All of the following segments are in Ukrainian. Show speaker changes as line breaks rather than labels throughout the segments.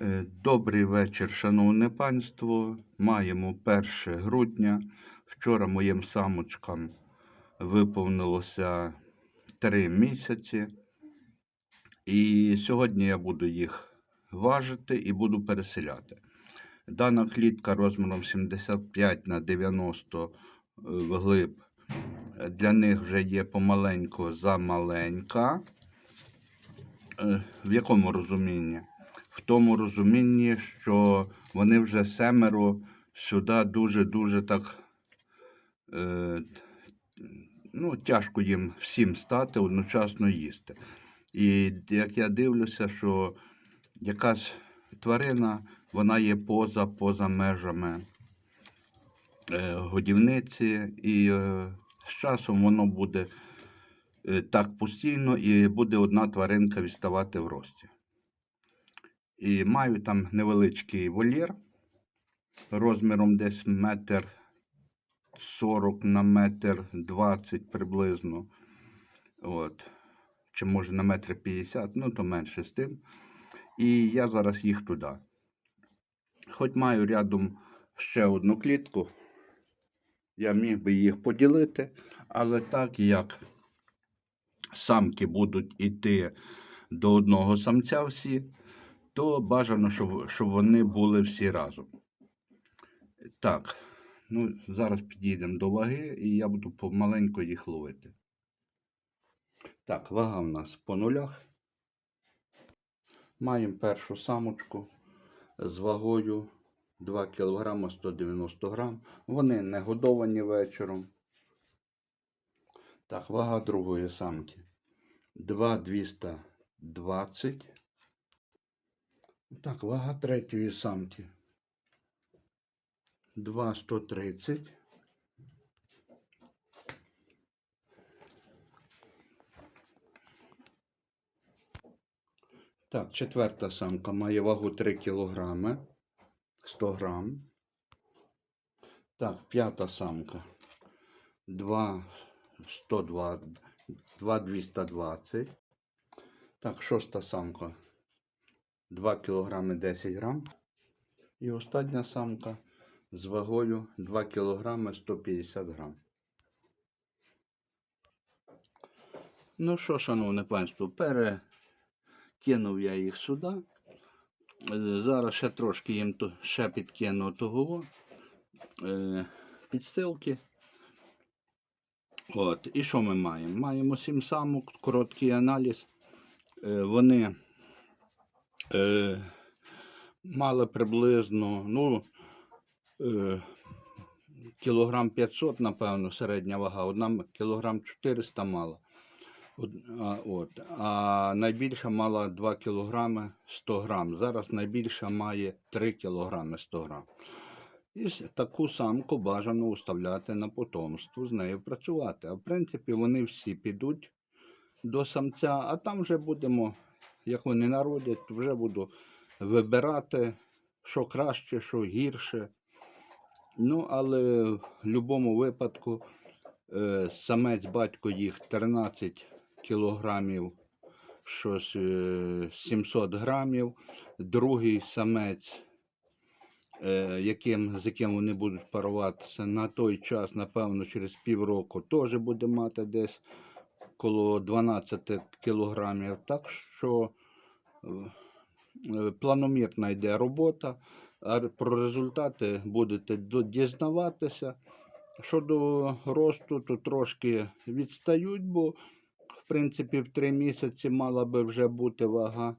Е, Добрий вечір, шановне панство. Маємо 1 грудня. Вчора моїм самочкам виповнилося 3 місяці. І сьогодні я буду їх важити і буду переселяти. Дана клітка розміром 75 на 90 вглиб. Е, Для них вже є помаленько замаленька. Е, В якому розумінні? Тому розумінні, що вони вже семеро сюди дуже-дуже так. Е, ну, тяжко їм всім стати, одночасно їсти. І як я дивлюся, що якась тварина, вона є поза, поза межами е, годівниці, і е, з часом воно буде е, так постійно, і буде одна тваринка відставати в рості. І маю там невеличкий вольєр розміром десь метр 40 на метр 20 приблизно. От. Чи може на метр 50, ну то менше з тим. І я зараз їх туди. Хоч маю рядом ще одну клітку, я міг би їх поділити, але так як самки будуть йти до одного самця всі, то бажано, щоб, щоб вони були всі разом. Так, ну, зараз підійдемо до ваги, і я буду помаленьку їх ловити. Так, вага в нас по нулях. Маємо першу самочку з вагою 2 кг 190 г. Вони не годовані вечором. Так, вага другої самки 2,220. Так, вага третьої самки 2,130. Так, четверта самка має вагу 3 кг 100 грам. Так, п'ята самка 2 102, 2 220. Так, шоста самка 2 кг 10 грам. І остання самка з вагою 2 кг 150 грам. Ну що, шановне панство, перекинув я їх сюди. Зараз ще трошки їм ще підкину того е, підстилки. От, і що ми маємо? Маємо сім самок, короткий аналіз. Е, вони е, мали приблизно, ну, е, кілограм 500, напевно, середня вага, одна кілограм 400 мала. А, от. а найбільша мала 2 кілограми 100 грам. Зараз найбільша має 3 кілограми 100 грам. І таку самку бажано уставляти на потомство, з нею працювати. А в принципі, вони всі підуть до самця, а там вже будемо, як вони народять, вже буду вибирати, що краще, що гірше. Ну, але в будь-якому випадку е, самець батько їх 13 кілограмів, щось е, 700 грамів, другий самець, е, яким, з яким вони будуть паруватися на той час, напевно, через півроку, теж буде мати десь коло 12 кілограмів. Так що е, планомірна йде робота, а про результати будете дізнаватися. Щодо росту, то трошки відстають, бо в принципі в 3 місяці мала би вже бути вага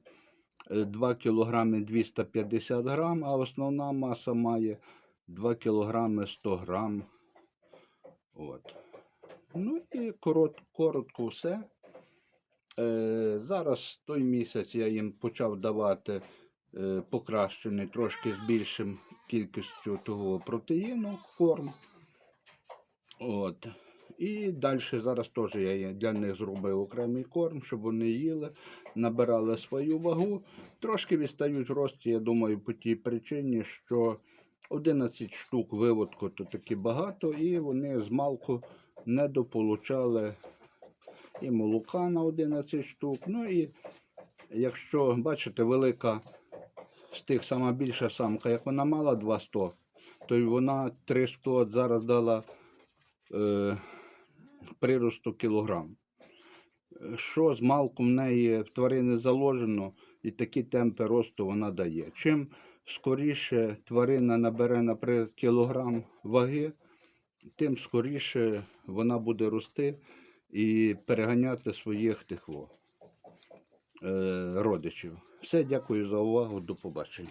е, 2 кг 250 грам, а основна маса має 2 кг 100 грам. От. Ну і корот, коротко все. Е, зараз той місяць я їм почав давати е, покращений трошки з більшим кількістю того протеїну корм. От. І далі зараз теж я для них зробив окремий корм, щоб вони їли, набирали свою вагу. Трошки відстають в рості, я думаю, по тій причині, що 11 штук виводку то таки багато, і вони з малку недополучали і молока на 11 штук. Ну і якщо бачите, велика з тих сама більша самка, як вона мала 200, то вона 300 зараз дала е, приросту кілограм. Що з малку в неї в тварини заложено, і такі темпи росту вона дає. Чим скоріше тварина набере, наприклад, кілограм ваги, тим скоріше вона буде рости і переганяти своїх тих е, родичів. Все, дякую за увагу, до побачення.